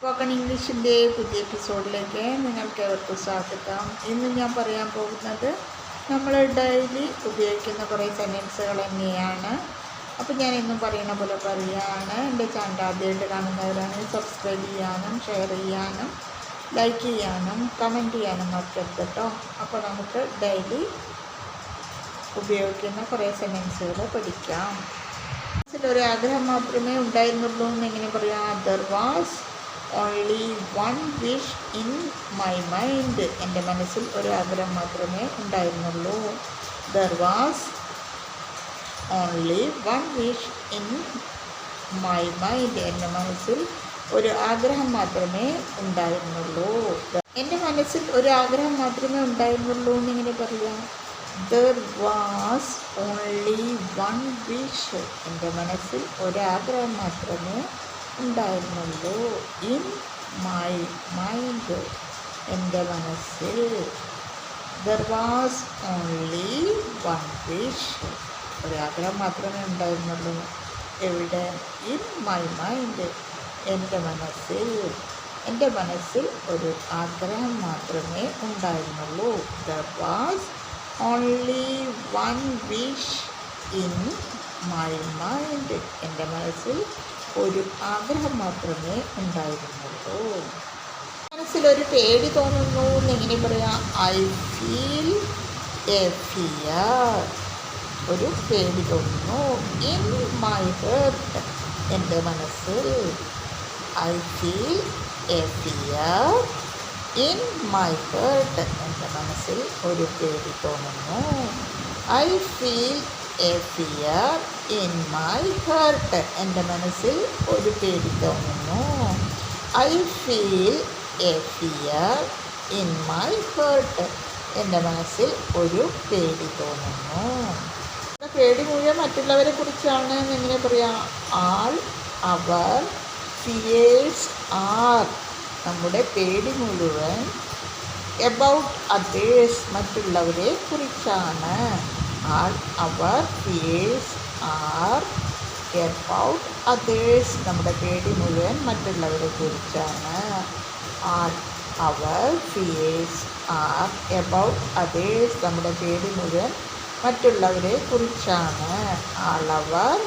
Spoken ഇംഗ്ലീഷിന്റെ പുതിയ എപ്പിസോഡിലേക്ക് നിങ്ങൾക്ക് ഏവർക്കും സ്വാഗതം. ഇന്ന് ഞാൻ പറയാൻ പോകുന്നത് നമ്മൾ ഡെയിലി ഉപയോഗിക്കുന്ന കുറേ സെന്റൻസുകൾ തന്നെയാണ്. അപ്പോൾ ഞാൻ എന്നും പറയുന്ന പോലെ പറയുകയാണ് എന്റെ ചാനൽ ആദ്യമായിട്ട് കാണുന്നവരാണ് സബ്സ്ക്രൈബ് ചെയ്യാനും ഷെയർ ചെയ്യാനും ലൈക്ക് ചെയ്യാനും കമന്റ് ചെയ്യാനും മറക്കരുത് കേട്ടോ. അപ്പോൾ നമുക്ക് ഡെയിലി ഉപയോഗിക്കുന്ന കുറേ സെന്റൻസുകൾ പഠിക്കാം. ഒരു ആഗ്രഹം മാത്രമേ ഉണ്ടായിരുന്നുള്ളൂ എന്ന് എങ്ങനെ പറയാം? Otherwise was only one wish in my mind എന്റെ മനസ്സിൽ ഒരു ആഗ്രഹം മാത്രമേ ഉണ്ടായിരുന്നുള്ളൂ. There was only one wish in my mind എന്റെ മനസ്സിൽ ഒരു ആഗ്രഹം മാത്രമേ ഉണ്ടായിരുന്നുള്ളൂ. എന്റെ മനസ്സിൽ ഒരു ആഗ്രഹം മാത്രമേ ഉണ്ടായിരുന്നുള്ളൂ എന്നിങ്ങനെ പറയാം. There was only one wish എന്റെ മനസ്സിൽ ഒരാഗ്രഹം മാത്രമേ ഉണ്ടായിരുന്നുള്ളൂ. ഇൻ മൈ മൈൻഡ് എന്റെ മനസ്സിൽ there was only one wish ഒരാഗ്രഹം മാത്രമേ ഉണ്ടായിരുന്നുള്ളൂ. എവിടെ? ഇൻ മൈ മൈൻഡ് എന്റെ മനസ്സിൽ. എന്റെ മനസ്സിൽ ഒരു ആഗ്രഹം മാത്രമേ ഉണ്ടായിരുന്നുള്ളൂ. There was only one wish in my mind എന്റെ മനസ്സിൽ ഒരു ആഗ്രഹം മാത്രമേ ഉണ്ടായിരുന്നുള്ളൂ. മനസ്സിലൊരു പേടി തോന്നുന്നു എന്നെങ്ങനെ പറയാം ഐ ഫീൽ എ ഫിയർ ഒരു പേടി തോന്നുന്നു. ഇൻ മൈ ഹേർട്ട് എന്റെ മനസ്സിൽ. I feel a fear in my heart എന്റെ മനസ്സിൽ ഒരു പേടി തോന്നുന്നു. I feel a fear in my heart എന്റെ മനസ്സിൽ ഒരു പേടി തോന്നുന്നു. I feel a fear in my heart എന്റെ മനസ്സിൽ ഒരു പേടി തോന്നുന്നു. പേടി മുഴുവൻ മറ്റുള്ളവരെ കുറിച്ചാണ് എങ്ങനെ പറയാം. ആൾ അവർ ഫിയേഴ്സ് ആർ നമ്മുടെ പേടി മുഴുവൻ എബൌട്ട് അതേഴ്സ് മറ്റുള്ളവരെ കുറിച്ചാണ്. All our fears are about others നമ്മുടെ പേടി മുഴുവൻ മറ്റുള്ളവരെ കുറിച്ചാണ് all our fears are about others നമ്മുടെ പേടി മുഴുവൻ മറ്റുള്ളവരെ കുറിച്ചാണ് all our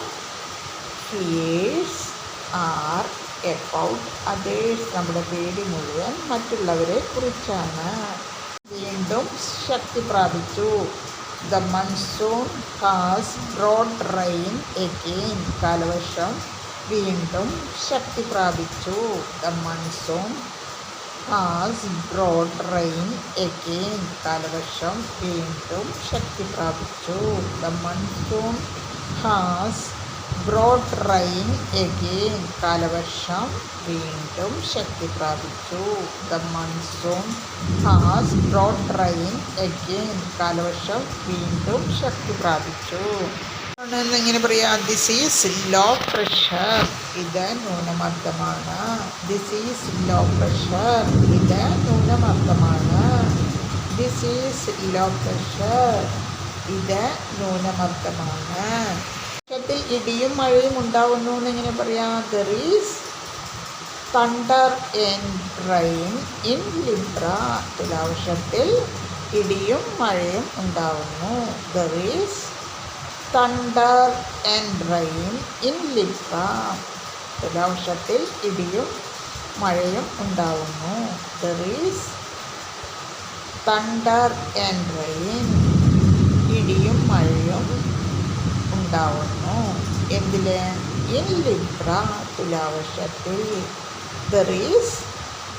fears are about others നമ്മുടെ പേടി മുഴുവൻ മറ്റുള്ളവരെ കുറിച്ചാണ് വീണ്ടും ശക്തി പ്രാപിച്ചു the monsoon has brought rain again കാലവർഷം വീണ്ടും ശക്തി പ്രാപിച്ചു. The monsoon has brought rain again കാലവർഷം വീണ്ടും ശക്തി പ്രാപിച്ചു. The monsoon has brought rain again കാലവർഷം വീണ്ടും ശക്തി പ്രാപിച്ചു. The monsoon has brought rain again കാലവർഷം വീണ്ടും ശക്തി പ്രാപിച്ചു. എങ്ങനെ പറയാം ദിസ് ഈസ് ലോ പ്രഷർ ഇത് ന്യൂനമർദ്ദമാണ്. ദിസ് ഈസ് ലോ പ്രഷർ ഇത് ന്യൂനമർദ്ദമാണ്. ദിസ് ഈസ് ലോ പ്രഷർ ഇത് ന്യൂനമർദ്ദമാണ്. വർഷത്തിൽ ഇടിയും മഴയും ഉണ്ടാവുന്നു എന്നെങ്ങനെ പറയാം. There is thunder and rain in Libra തുലാവർഷത്തിൽ ഇടിയും മഴയും ഉണ്ടാവുന്നു. There is thunder and rain in Libra തുലാവർഷത്തിൽ ഇടിയും മഴയും ഉണ്ടാവുന്നു. There is thunder and rain ഇടിയും മഴയും ഉണ്ടാവുന്നു. Libra തുലാവർഷത്തിൽ there is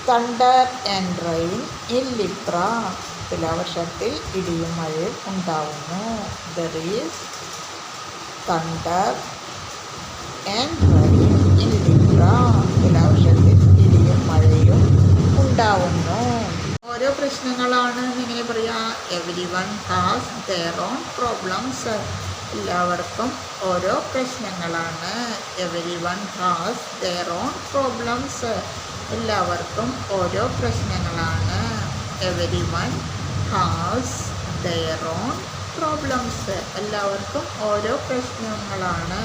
thunder and rain in Libra തുലാവർഷത്തിൽ ഇടിയും മഴയും ഉണ്ടാവുന്നു. There is thunder and rain in Libra തുലാവർഷത്തിൽ ഇടിയും മഴയും ഉണ്ടാവുന്നു. ഓരോ പ്രശ്നങ്ങളാണ് ഇങ്ങനെ പറയാം. Every one has their own problems എല്ലാവർക്കും ഓരോ പ്രശ്നങ്ങളാണ്. Every one has their own problems എല്ലാവർക്കും ഓരോ പ്രശ്നങ്ങളാണ്. Every one has their own problems എല്ലാവർക്കും ഓരോ പ്രശ്നങ്ങളാണ്.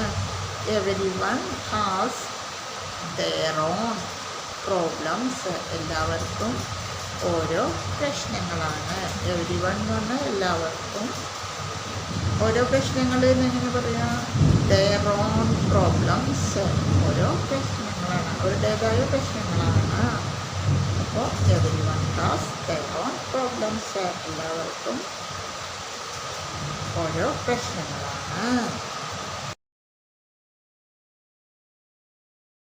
Every one has their own problems എല്ലാവർക്കും ഓരോ പ്രശ്നങ്ങളാണ്. എവരി വൺ എന്ന് പറഞ്ഞാൽ എല്ലാവർക്കും ഓരോ പ്രശ്നങ്ങൾ നിന്ന് പറയാം ദയർ ഓൺ പ്രോബ്ലംസ് ഓരോ പ്രശ്നങ്ങളാണ്. അവരുടേതായ പ്രശ്നങ്ങളാണ്. അപ്പോൾ every one has their problems എല്ലാവർക്കും ഓരോ പ്രശ്നങ്ങളാണ്.